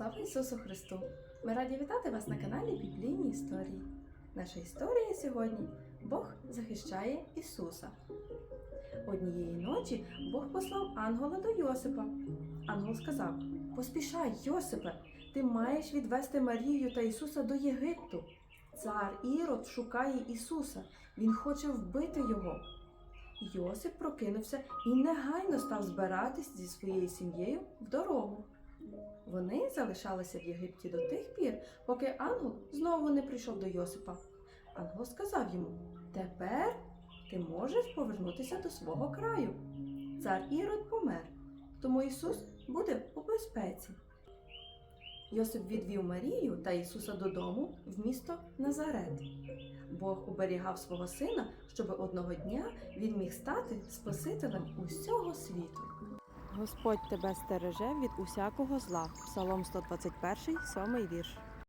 Слава Ісусу Христу! Ми раді вітати вас на каналі Біблійні історії. Наша історія сьогодні Бог захищає Ісуса. Однієї ночі Бог послав ангела до Йосипа. Ангел сказав: Поспішай, Йосипе, ти маєш відвести Марію та Ісуса до Єгипту. Цар Ірод шукає Ісуса, він хоче вбити його. Йосип прокинувся і негайно став збиратись зі своєю сім'єю в дорогу. Вони залишалися в Єгипті до тих пір, поки ангел знову не прийшов до Йосипа. Ангел сказав йому: Тепер ти можеш повернутися до свого краю. Цар Ірод помер, тому Ісус буде у безпеці. Йосип відвів Марію та Ісуса додому в місто Назарет. Бог оберігав свого сина, щоб одного дня він міг стати Спасителем усього світу. Господь тебе стереже від усякого зла. Псалом 121, 7 вірш.